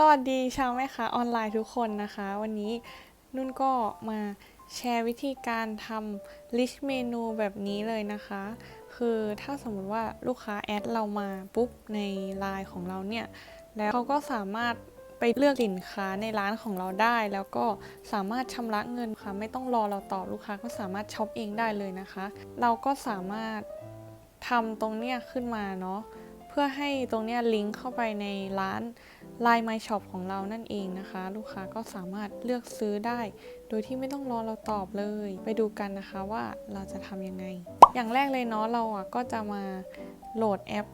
สวัสดีชาวแม่ค้าออนไลน์ทุกคนนะคะ วันนี้นุ่นก็มาแชร์วิธีการทำลิสต์เมนูแบบนี้เลยนะคะ คือถ้าสมมติว่าลูกค้าแอดเรามาปุ๊บในไลน์ของเราเนี่ย แล้วเขาก็สามารถไปเลือกสินค้าในร้านของเราได้ แล้วก็สามารถชำระเงินค่ะ ไม่ต้องรอเราตอบลูกค้าก็สามารถช็อปเองได้เลยนะคะ เราก็สามารถทำตรงเนี้ยขึ้นมาเนาะ พื่อให้ตรงนี้ลิงก์เข้าไปในร้าน Line My Shop ของเรานั่นเองนะคะ ลูกค้าก็สามารถเลือกซื้อได้ โดยที่ไม่ต้องรอเราตอบเลย ไปดูกันนะคะว่าเราจะทำยังไง อย่างแรกเลยเนาะเราอะก็จะมาโหลดแอป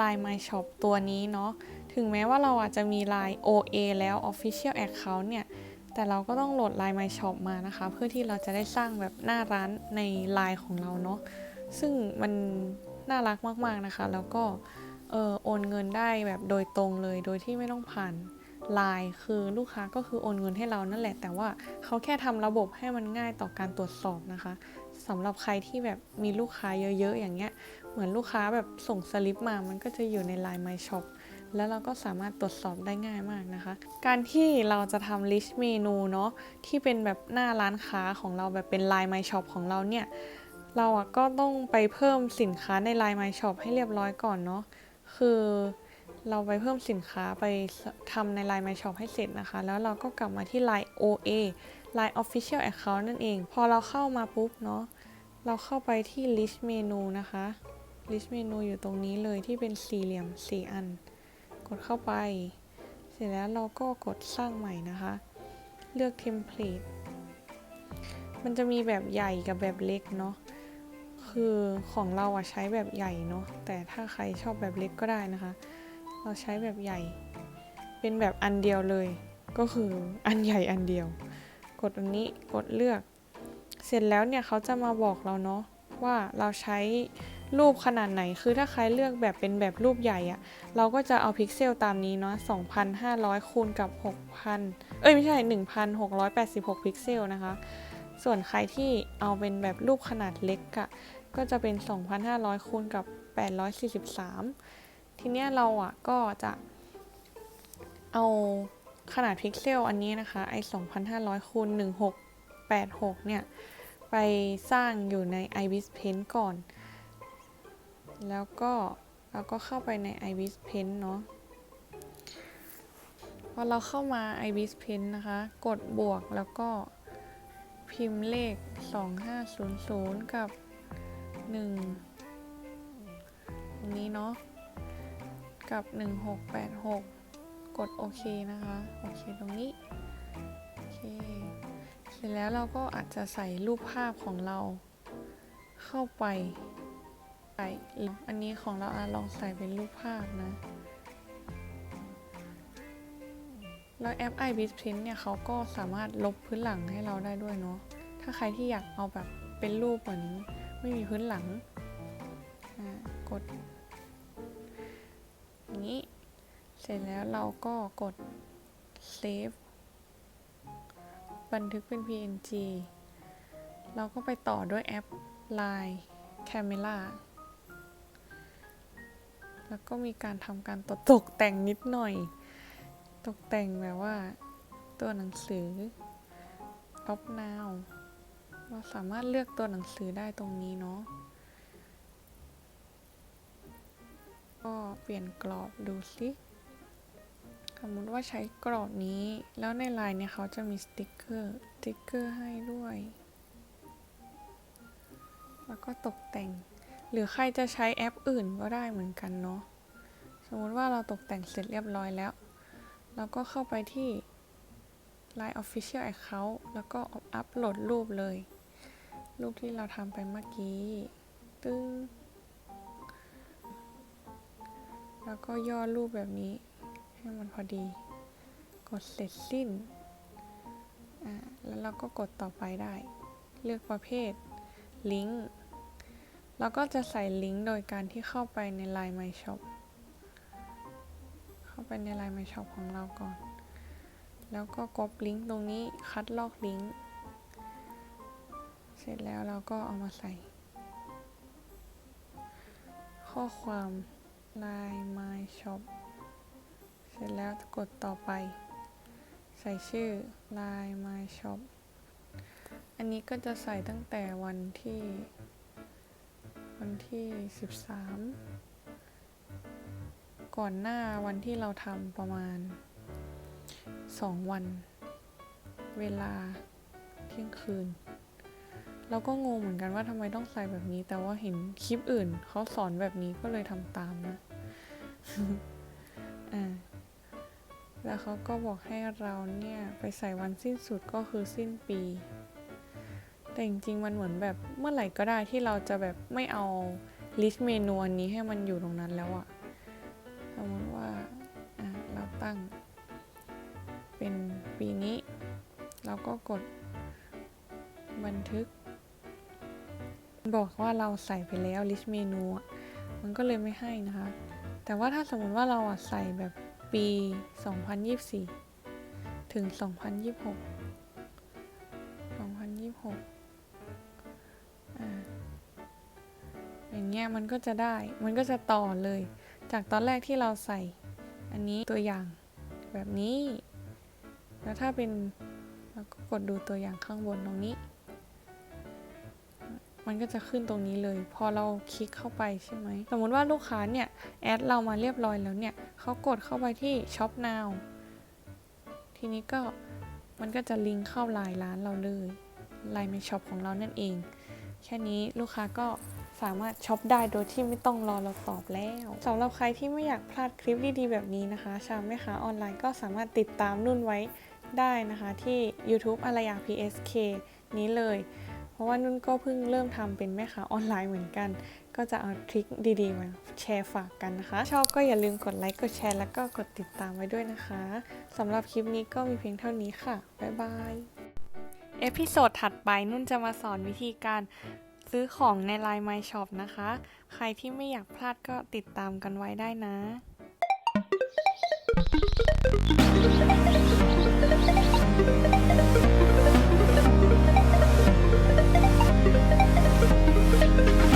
Line My Shop ตัวนี้เนาะถึงแม้ว่าเราอาจจะมี Line OA แล้ว Official Account เนี่ยแต่เราก็ต้องโหลด Line My Shop มานะคะ เพื่อที่เราจะได้สร้างแบบหน้าร้านใน Line ของเราเนาะซึ่งมันน่ารักมาก ๆ นะคะ แล้วก็ เออโอนเงินได้แบบโดยตรงเลย โดยที่ไม่ต้องผ่านไลน์คือลูกค้าก็คือโอนเงินให้เรานั่นแหละ แต่ว่าเขาแค่ทำระบบให้มันง่ายต่อการตรวจสอบนะคะสำหรับใครที่แบบมีลูกค้าเยอะๆ อย่างเงี้ย เหมือนลูกค้าแบบส่งสลิปมา มันก็จะอยู่ใน Line My Shop แล้วเราก็สามารถตรวจสอบได้ง่ายมากนะคะ การที่เราจะทำลิสต์เมนูเนาะที่เป็นแบบหน้าร้านค้าของเราแบบเป็น Line My Shop ของเราเนี่ย เราอะก็ต้องไปเพิ่มสินค้าใน Line My Shop ให้เรียบร้อยก่อนเนาะ คือเราไปเพิ่มสินค้าไปทำใน Line My Shop ให้เสร็จนะคะ แล้วเราก็กลับมาที่ Line OA Line Official Account นั่นเอง พอเราเข้ามาปุ๊บเนาะเราเข้าไปที่ list menu นะคะ list menu อยู่ตรงนี้เลยที่เป็นสี่เหลี่ยม 4 อัน กดเข้าไป เสร็จแล้วเราก็กดสร้างใหม่นะคะ เลือก template มันจะมีแบบใหญ่กับแบบเล็กเนาะ คือของเราอะใช้แบบใหญ่เนาะแต่ถ้าใครชอบแบบเล็กก็ได้นะคะ เราใช้แบบใหญ่ เป็นแบบอันเดียวเลย ก็คืออันใหญ่อันเดียว กดอันนี้กดเลือก เสร็จแล้วเนี่ยเขาจะมาบอกเราเนาะว่าเราใช้รูปขนาดไหน คือถ้าใครเลือกแบบเป็นแบบรูปใหญ่อะเราก็จะเอาพิกเซลตามนี้เนาะ 2,500 คูณกับ 6,000 เอ้ยไม่ใช่ 1,686 พิกเซลนะคะ ส่วนใครที่เอาเป็นแบบรูปขนาดเล็กอะ ก็จะเป็น 2,500 คูณกับ 843 ทีเนี้ยเราอะก็จะเอาขนาดพิกเซลอันนี้นะคะไอ2,500คูณ1686 เนี่ย ไปสร้างอยู่ใน iBis Paint ก่อน แล้วก็เราก็เข้าไปใน iBis Paint เนาะพอเราเข้ามา iBis Paint นะคะ กดบวกแล้วก็พิมพ์เลข 2500 กับ 1ตรงนี้เนาะกับ 1686 กดโอเคนะคะ โอเคตรงนี้โอเคเสร็จแล้วเราก็อาจจะใส่รูปภาพของเราเข้าไปใส่อันนี้ของเราอลองใส่เป็นรูปภาพนะ แล้วแอป iBis Print เนี่ยเขาก็สามารถลบพื้นหลังให้เราได้ด้วยเนาะ ถ้าใครที่อยากเอาแบบเป็นรูปเหมือน ไม่มีพื้นหลังกดอย่างนี้ เสร็จแล้วเราก็กด save บันทึกเป็น png เราก็ไปต่อด้วยแอป line camera แล้วก็มีการทำการตกตกแต่งนิดหน่อย ตกแต่งแบบว่า ตัวหนังสือ top now เราสามารถเลือกตัวหนังสือได้ตรงนี้เนาะ ก็เปลี่ยนกรอบดูสิสมมติว่าใช้กรอบนี้ แล้วในลน์เนี่ยเขาจะมีสติกเกอร์ สติกเกอร์ให้ด้วย แล้วก็ตกแต่ง หรือใครจะใช้แอปอื่นก็ได้เหมือนกันเนาะ สมมติว่าเราตกแต่งเสร็จเรียบร้อยแล้ว เราก็เข้าไปที่ Line Official Account แล้วก็อัปโหลดรูปเลย รูปที่เราทำไปเมื่อกี้ ตึ้ง แล้วก็ย่อรูปแบบนี้ ให้มันพอดี กดเสร็จสิ้นอ่าแล้วเราก็กดต่อไปได้ เลือกประเภท ลิงก์เราก็จะใส่ลิงก์โดยการที่เข้าไปใน Line My Shop เข้าไปใน Line My Shop ของเราก่อน แล้วก็ก๊อปลิงก์ตรงนี้ คัดลอกลิงก์ ร็จแล้วเราก็เอามาใส่ ข้อความ Line My Shop เสร็จแล้วกดต่อไป ใส่ชื่อ Line My Shop อันนี้ก็จะใส่ตั้งแต่วันที่ วันที่ 13 ก่อนหน้าวันที่เราทำประมาณ 2 วัน เวลาเที่ยงคืน เราก็งงเหมือนกันว่าทำไมต้องใส่แบบนี้ แต่ว่าเห็นคลิปอื่นเขาสอนแบบนี้ก็เลยทำตามนะอ่าแล้วเขาก็บอกให้เราเนี่ยไปใส่วันสิ้นสุดก็คือสิ้นปี แต่จริงๆมันเหมือนแบบเมื่อไหร่ก็ได้ที่เราจะแบบไม่เอาลิสต์เมนูอันนี้ให้มันอยู่ตรงนั้นแล้วอะสมมติว่าเราตั้งเป็นปีนี้ เราก็กดบันทึก บอกว่าเราใส่ไปแล้วลิสต์เมนูมันก็เลยไม่ให้นะคะ แต่ว่าถ้าสมมติว่าเราใส่แบบปี 2024 ถึง 2026 2026อ่าอย่างเงี้ยมันก็จะได้ มันก็จะต่อเลย จากตอนแรกที่เราใส่ อันนี้ตัวอย่างแบบนี้ แล้วถ้าเป็นเราก็กดดูตัวอย่างข้างบนตรงนี้ มันก็จะขึ้นตรงนี้เลย พอเราคลิกเข้าไปใช่ไหมสมมติว่าลูกค้าเนี่ยแอดเรามาเรียบร้อยแล้วเนี่ยเขากดเข้าไปที่ Shop Now ทีนี้ก็มันก็จะลิงก์เข้าไลน์ร้านเราเลยไลน์ในช็อปของเรานั่นเอง แค่นี้ลูกค้าก็สามารถช็อปได้โดยที่ไม่ต้องรอเราตอบแล้วสำหรับใครที่ไม่อยากพลาดคลิปดีๆแบบนี้นะคะ ชาวแม่ค้าออนไลน์ก็สามารถติดตามนุ่นไว้ได้นะคะที่ YouTube อารยา PSK นี้เลย ราะว่านุ่นก็เพิ่งเริ่มทำเป็นแม่ค้าออนไลน์เหมือนกัน ก็จะเอาทริคดีๆมาแชร์ฝากกันนะคะ ชอบก็อย่าลืมกดไลค์กดแชร์แล้วก็กดติดตามไว้ด้วยนะคะสำหรับคลิปนี้ก็มีเพียงเท่านี้ค่ะบ๊ายบายเอพิโซดถัดไปนุ่นจะมาสอนวิธีการซื้อของใน Line My Shop นะคะ ใครที่ไม่อยากพลาดก็ติดตามกันไว้ได้นะ